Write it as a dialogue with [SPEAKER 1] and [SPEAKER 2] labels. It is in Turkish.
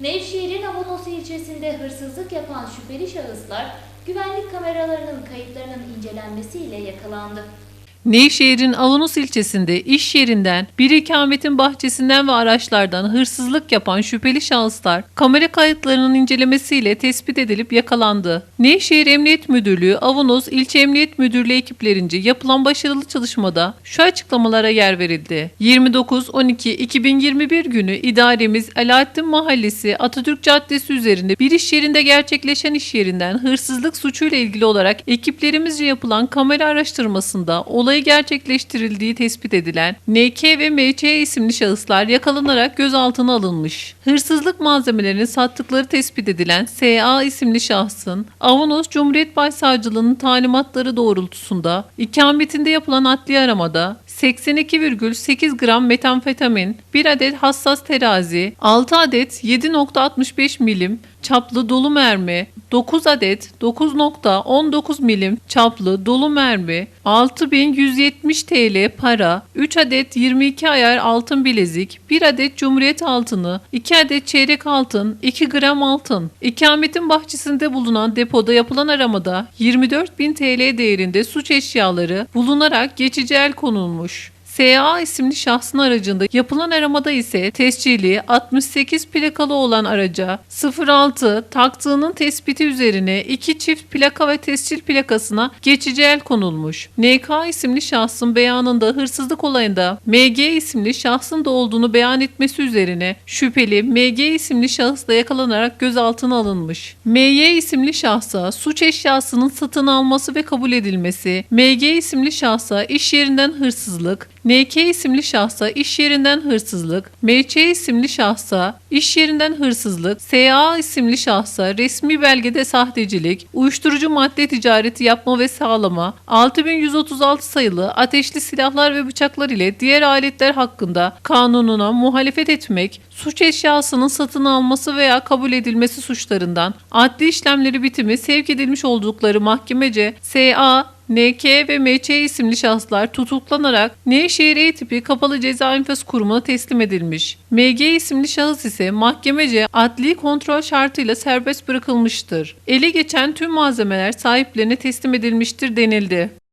[SPEAKER 1] Nevşehir'in Avanos ilçesinde hırsızlık yapan şüpheli şahıslar güvenlik kameralarının kayıtlarının incelenmesiyle yakalandı.
[SPEAKER 2] Nevşehir'in Avanos ilçesinde iş yerinden bir ikametin bahçesinden ve araçlardan hırsızlık yapan şüpheli şahıslar kamera kayıtlarının incelemesiyle tespit edilip yakalandı. Nevşehir Emniyet Müdürlüğü Avanos İlçe Emniyet Müdürlüğü ekiplerince yapılan başarılı çalışmada şu açıklamalara yer verildi. 29-12-2021 günü idaremiz Alaaddin Mahallesi Atatürk Caddesi üzerinde bir iş yerinde gerçekleşen iş yerinden hırsızlık suçuyla ilgili olarak ekiplerimizce yapılan kamera araştırmasında olayı gerçekleştirildiği tespit edilen NK ve MC isimli şahıslar yakalanarak gözaltına alınmış. Hırsızlık malzemelerini sattıkları tespit edilen SA isimli şahsın Avanos Cumhuriyet Başsavcılığının talimatları doğrultusunda ikametinde yapılan adli aramada 82,8 gram metamfetamin, 1 adet hassas terazi, 6 adet 7.65 milim çaplı dolu mermi, 9 adet 9.19 milim çaplı dolu mermi, 6170 TL para, 3 adet 22 ayar altın bilezik, 1 adet cumhuriyet altını, 2 adet çeyrek altın, 2 gram altın. İkametin bahçesinde bulunan depoda yapılan aramada 24.000 TL değerinde suç eşyaları bulunarak geçici el konulmuş. SA isimli şahsın aracında yapılan aramada ise tescili 68 plakalı olan araca 06 taktığının tespiti üzerine iki çift plaka ve tescil plakasına geçici el konulmuş. NK isimli şahsın beyanında hırsızlık olayında MG isimli şahsın da olduğunu beyan etmesi üzerine şüpheli MG isimli şahıs da yakalanarak gözaltına alınmış. MY isimli şahsa suç eşyasının satın alması ve kabul edilmesi, MG isimli şahsa iş yerinden hırsızlık, NK isimli şahsa iş yerinden hırsızlık, MC isimli şahsa iş yerinden hırsızlık, SA isimli şahsa resmi belgede sahtecilik, uyuşturucu madde ticareti yapma ve sağlama, 6136 sayılı ateşli silahlar ve bıçaklar ile diğer aletler hakkında kanununa muhalefet etmek, suç eşyasının satın alması veya kabul edilmesi suçlarından adli işlemleri bitimi sevk edilmiş oldukları mahkemece SA, NK ve MC isimli şahıslar tutuklanarak Nevşehir E tipi kapalı ceza infaz kurumuna teslim edilmiş. MG isimli şahıs ise mahkemece adli kontrol şartıyla serbest bırakılmıştır. Ele geçen tüm malzemeler sahiplerine teslim edilmiştir denildi.